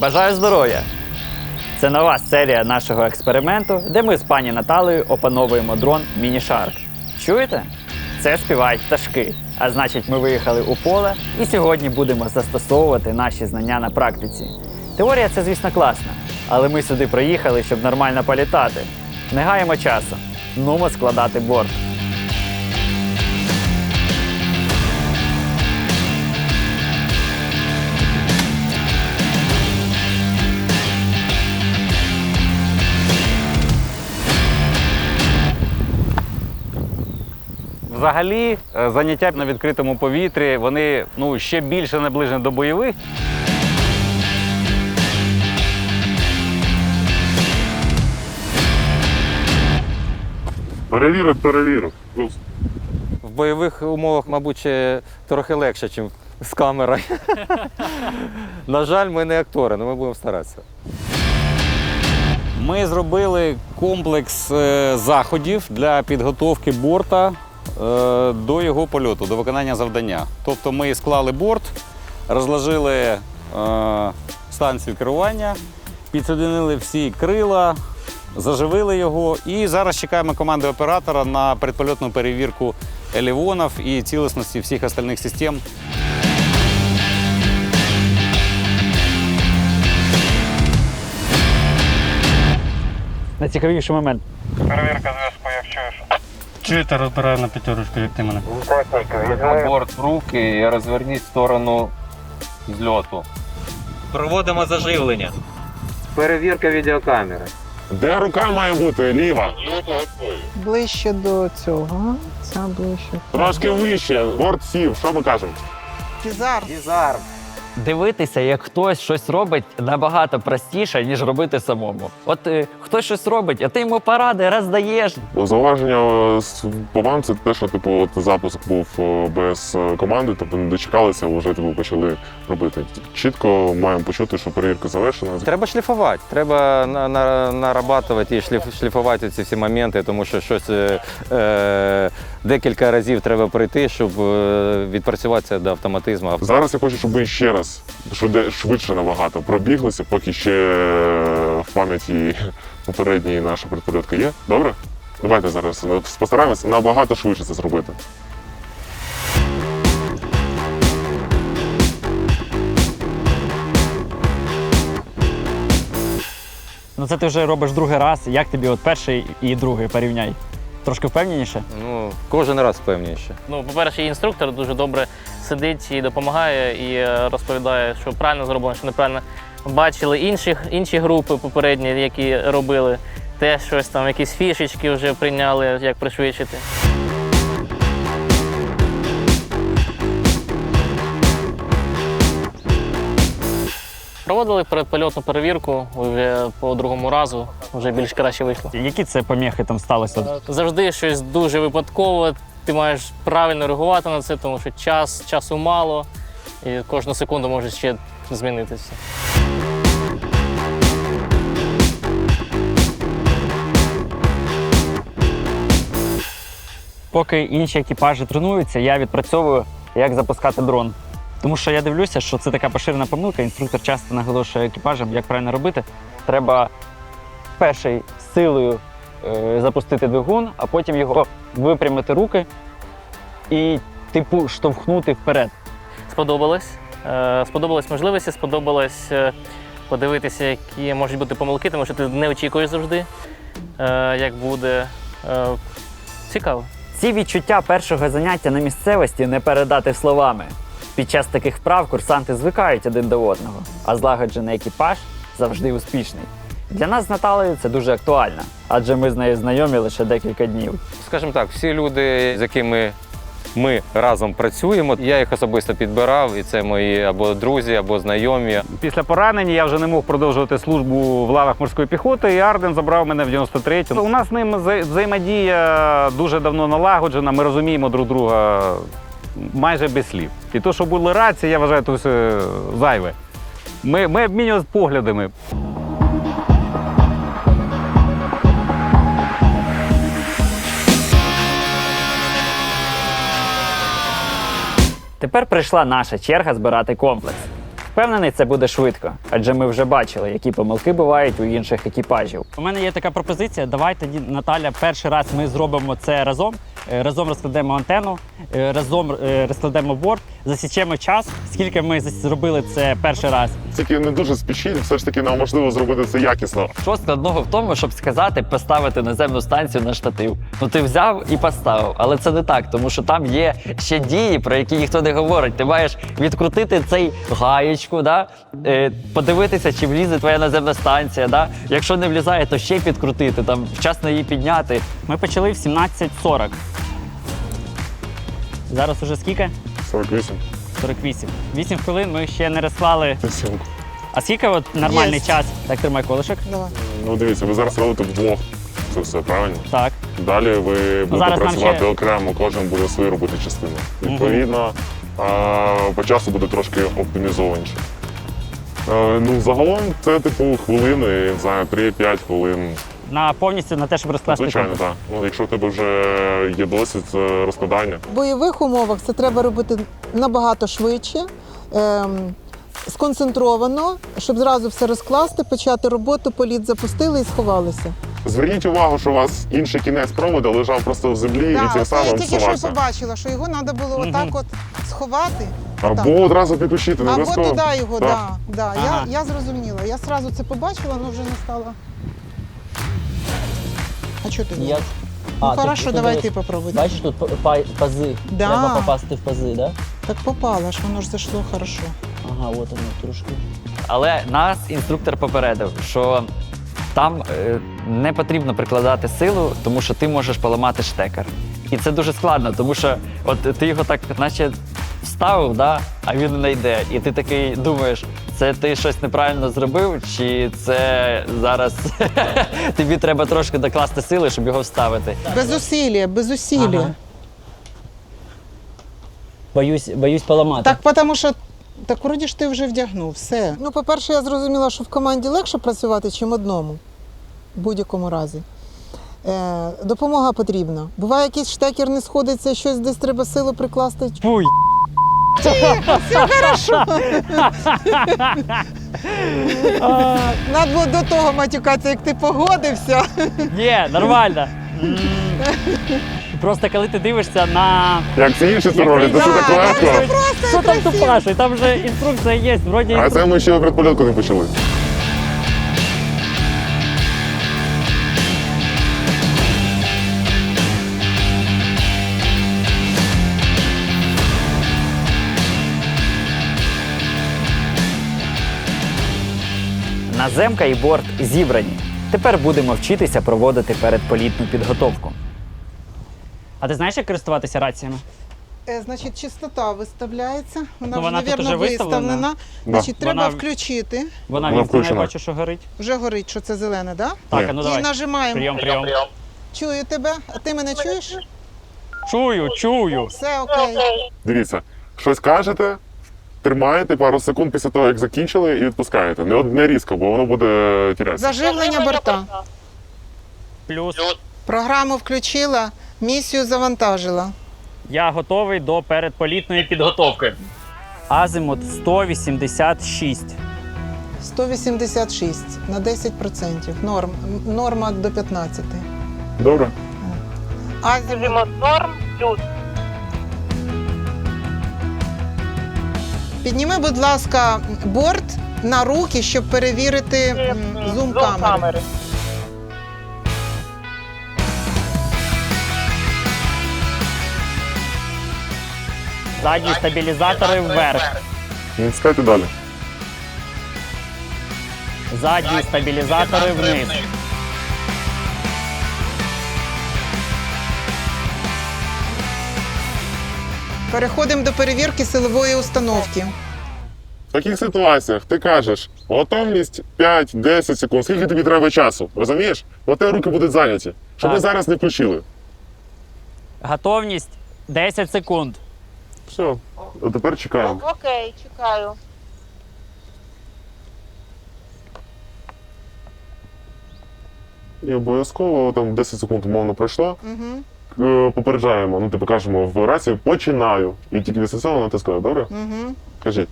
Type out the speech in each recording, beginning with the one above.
Бажаю здоров'я! Це нова серія нашого експерименту, де ми з пані Наталею опановуємо дрон Міні-Шарк. Чуєте? Це співають пташки. А значить, ми виїхали у поле і сьогодні будемо застосовувати наші знання на практиці. Теорія це, звісно, класна, але ми сюди приїхали, щоб нормально політати. Не гаємо часу. Нумо складати борт. Взагалі, е, заняття на відкритому повітрі вони ну, ще більше наближені до бойових. Перевірив, перевірив. В бойових умовах, мабуть, трохи легше, ніж з камерою. На жаль, ми не актори, але ми будемо старатися. Ми зробили комплекс е, заходів для підготовки борта до його польоту, до виконання завдання. Тобто ми склали борт, розложили е, станцію керування, підсоединили всі крила, заживили його і зараз чекаємо команди оператора на предпольотну перевірку елевонів і цілісності всіх остальних систем. Найцікавіший момент. Чуєте, розбираю на п'ятерочку, як ти мене. Борт в руки і розверніть в сторону зльоту. Проводимо заживлення. Перевірка відеокамери. Де рука має бути? Ліва. Ближче до цього. Ця ближче. Трошки вище. Борт сів. Що ми кажемо? Кізар. Дізарм. Дивитися, як хтось щось робить, набагато простіше, ніж робити самому. От е, хтось щось робить, а ти йому поради роздаєш. Зауваження е, з- по вам це те, що типу от запуск був е, без е, команди, тобто не дочекалися, вже типу, почали робити. Чітко маємо почути, що перевірка завершена. Треба шліфувати, треба на, на, нарабатувати і шліф, шліфувати ці всі моменти, тому що щось е, е, декілька разів треба пройти, щоб е, відпрацюватися до автоматизму. Зараз я хочу, щоб ви ще раз швиде- швидше набагато пробіглися, поки ще е, в пам'яті попередньої наша предпольотка є. Добре? Давайте зараз е, постараємося набагато швидше це зробити. Ну це ти вже робиш другий раз. Як тобі от перший і другий порівняй? Трошки впевненіше? Ну, кожен раз певніше. Ну, по-перше, інструктор дуже добре сидить і допомагає, і е, розповідає, що правильно зроблено, що неправильно. Бачили інші, інші групи попередні, які робили, теж щось там, якісь фішечки вже прийняли, як пришвидшити. Проводили передпольотну перевірку вже по другому разу, вже більш краще вийшло. Які це поміхи там сталося? Завжди щось дуже випадково. Ти маєш правильно реагувати на це, тому що час, часу мало, і кожну секунду може ще змінитися. Поки інші екіпажі тренуються, я відпрацьовую, як запускати дрон. Тому що я дивлюся, що це така поширена помилка. Інструктор часто наголошує екіпажам, як правильно робити. Треба перший силою запустити двигун, а потім його випрямити руки і, типу, штовхнути вперед. Сподобалось. Е, Сподобалась можливості, сподобалось е, подивитися, які можуть бути помилки, тому що ти не очікуєш завжди, е, як буде. Е, Цікаво. Ці відчуття першого заняття на місцевості не передати словами. Під час таких вправ курсанти звикають один до одного, а злагоджений екіпаж завжди успішний. Для нас з Наталею це дуже актуально, адже ми з нею знайомі лише декілька днів. Скажімо так, всі люди, з якими ми разом працюємо, я їх особисто підбирав, і це мої або друзі, або знайомі. Після поранення я вже не мог продовжувати службу в лавах морської піхоти, і Арден забрав мене в 93-му. У нас з ним взаємодія дуже давно налагоджена. Ми розуміємо друг друга майже без слів. І то, що були рації, я вважаю, то все зайве. Ми, ми обмінювалися поглядами. Тепер прийшла наша черга збирати комплекс. Впевнений, це буде швидко, адже ми вже бачили, які помилки бувають у інших екіпажів. У мене є така пропозиція. Давай тоді, Наталя, перший раз ми зробимо це разом. Е, Разом розкладемо антенну, е, разом е, розкладемо борт, засічемо час. Скільки ми зробили це перший раз? Тільки не дуже спішіть, все ж таки нам можливо зробити це якісно. Що складного в тому, щоб сказати поставити наземну станцію на штатив? Ну ти взяв і поставив, але це не так, тому що там є ще дії, про які ніхто не говорить. Ти маєш відкрутити цей гаєчку, да? е, подивитися, чи влізе твоя наземна станція. Да? Якщо не влізає, то ще підкрутити, там вчасно її підняти. Ми почали в 17.40. Зараз уже скільки? 48. 48. 8 хвилин ми ще не розклали. Сімку. А скільки от нормальний Єсть. час? Так, тримай колишок. Давай. Ну дивіться, ви зараз робите вдвох. Це все правильно. Так. Далі ви будете зараз нам працювати ще- окремо, кожен буде свою робити частину. Відповідно, а, по часу буде трошки оптимізованіше. Е, Ну, загалом це типу хвилини, я не знаю, 3-5 хвилин. На повністю на те, щоб розкласти. Звичайно, так. Ну, якщо в тебе вже є досвід е, розкладання. В бойових умовах це треба робити набагато швидше, ем, сконцентровано, щоб зразу все розкласти, почати роботу, політ запустили і сховалися. Зверніть увагу, що у вас інший кінець проводу лежав просто в землі і Так, тим це я тільки що побачила, що його треба було Мгм. отак от сховати. Або Так. одразу підключити, не Або туди його, Так. да, да. Ага. Я, я зрозуміла. Я одразу це побачила, але вже не стала. А що ти? Я- Ну, А, хорошо, ти давай дивись. ти попробуй. Бачиш тут пази. Да. Треба попасти в пази, да? Так попала ж, воно ж зайшло хорошо. Ага, от воно трошки. Але нас інструктор попередив, що там е, не потрібно прикладати силу, тому що ти можеш поламати штекер. І це дуже складно, тому що от ти його так, наче вставив, да, а він не йде. І ти такий думаєш, це ти щось неправильно зробив, чи це зараз тобі треба трошки докласти сили, щоб його вставити. Без усилля, без усилля. Ага. Боюсь, боюсь поламати. Так, тому що так вроді ж ти вже вдягнув все. Ну, по-перше, я зрозуміла, що в команді легше працювати, чим одному. В будь-якому разі. Е, допомога потрібна. Буває, якийсь штекер не сходиться, щось десь треба силу прикласти. Фуй. Надо було до того матюкатися, як ти погодився. Є, нормально. М. Просто коли ти дивишся на Як це інше це це так класно. легко. що там тупаше? там вже інструкція є, вроді А це ми ще предпольотку не почали. Наземка і борт зібрані. Тепер будемо вчитися проводити передполітну підготовку. А ти знаєш, як користуватися раціями? Е, значить, частота виставляється. Вона Ну, вже, вона тут навірно, уже виставлена. виставлена. Да. Значить, треба Вона- включити. Вона Вона вімкнена, я включена. бачу, що горить. Вже горить, що це зелене, так? Так, а ну І давай. нажимаємо. Прийом, прийом. Чую тебе, а ти мене чуєш? Чую, чую. Все окей. Дивіться, щось кажете, тримаєте пару секунд після того, як закінчили, і відпускаєте. Не, од- не різко, бо воно буде тірятися. Заживлення борта. Плюс Програму включила, місію завантажила. я готовий до передполітної підготовки. Азимут 186. 186 на 10%. Норм. Норма до 15. Добре. Азимут норм плюс. Підніми, будь ласка, борт на руки, щоб перевірити зум камери. Задні стабілізатори вверх. Не далі. Задні стабілізатори вниз. Переходимо до перевірки силової установки. В таких ситуаціях ти кажеш, готовність 5-10 секунд, скільки тобі треба часу, розумієш? Бо тебе руки будуть зайняті, щоб ми Так. зараз не включили. Готовність 10 секунд. Все, а тепер чекаємо. Окей, чекаю. І обов'язково там 10 секунд умовно пройшло. Угу, Попереджаємо, ну типу кажемо в рацію починаю. І тільки після цього натискаю, добре? угу. Кажіть.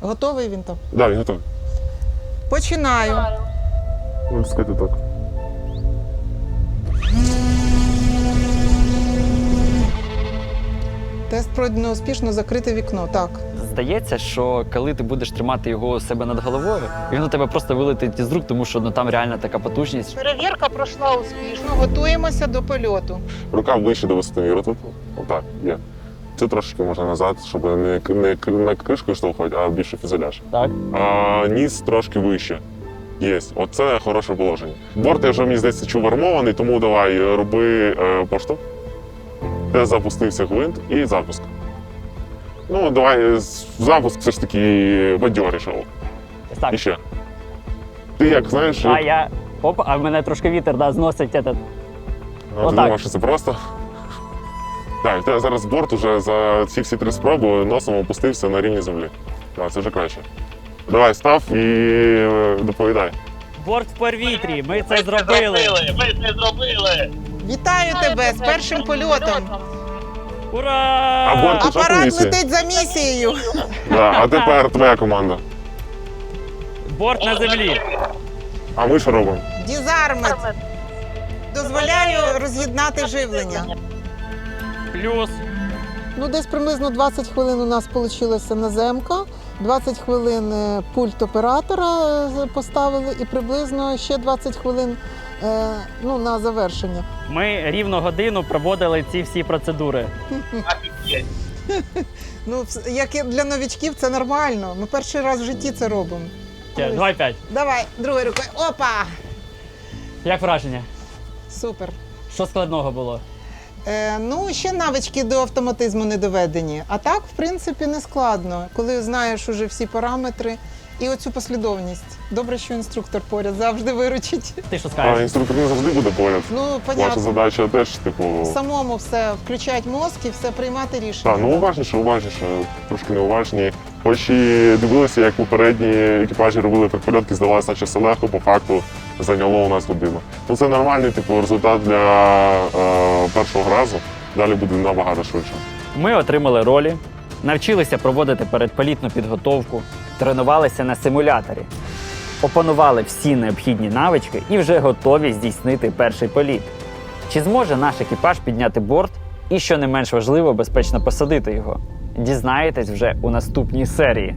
Готовий він там? Да, він готовий. Починаю. Ну, сказати так. Тест пройдено успішно, закрите вікно. Так. Здається, що коли ти будеш тримати його у себе над головою, він у тебе просто вилетить із рук, тому що ну там реально така потужність. Перевірка пройшла успішно. Готуємося до польоту. Рука ближче до висоти роту. Отак, є. Це трошки можна назад, щоб не, не, не кришкою штовхати, а більше фюзеляж. Так. А, ніс трошки вище. Є. Оце хороше положення. Борт я вже, мені здається, чув армований, тому давай е, роби е, поштовх. Де запустився гвинт і запуск. Ну, давай е, запуск все ж таки бадьоріше. Ось так. І ще. Ти як знаєш, А як- я. Оп, а в мене трошки вітер да, зносить этот. А, ти думав, що це просто? Так, тебе зараз борт уже за ці всі три спроби носом опустився на рівні землі. Так, це вже краще. Давай, став і е, доповідай. Борт в повітрі, ми це зробили! ми це зробили. Вітаю тебе з першим польотом. Ура! А борт Апарат летить за місією. Да, а тепер твоя команда. Борт на землі. А ми що робимо? Дізармет. Дозволяю роз'єднати живлення. Плюс. Ну, десь приблизно 20 хвилин у нас вийшла наземка, 20 хвилин е, пульт оператора е, поставили і приблизно ще 20 хвилин ну, на завершення. Ми рівно годину проводили ці всі процедури. Ну, як для новічків, це нормально. Ми перший раз в житті це робимо. Давай п'ять. Давай, другою рукою. Опа! Як враження? Супер. Що складного було? Е, ну, ще навички до автоматизму не доведені. А так, в принципі, не складно, коли знаєш уже всі параметри і оцю послідовність. Добре, що інструктор поряд завжди виручить. Ти що А скажеш? інструктор не завжди буде поряд. Ну, Ваша понятно. задача теж, типу. Самому все включати мозк і все приймати рішення. Так, ну уважніше, уважніше, трошки неуважні. Хоч і дивилися, як попередні екіпажі робили предпольотки, здавалося, наче все легко, по факту зайняло у нас годину. Ну це нормальний типу результат для е, першого разу. Далі буде набагато швидше. Ми отримали ролі, навчилися проводити передполітну підготовку, тренувалися на симуляторі, опанували всі необхідні навички і вже готові здійснити перший політ. Чи зможе наш екіпаж підняти борт і, що не менш важливо, безпечно посадити його? Дізнаєтесь вже у наступній серії.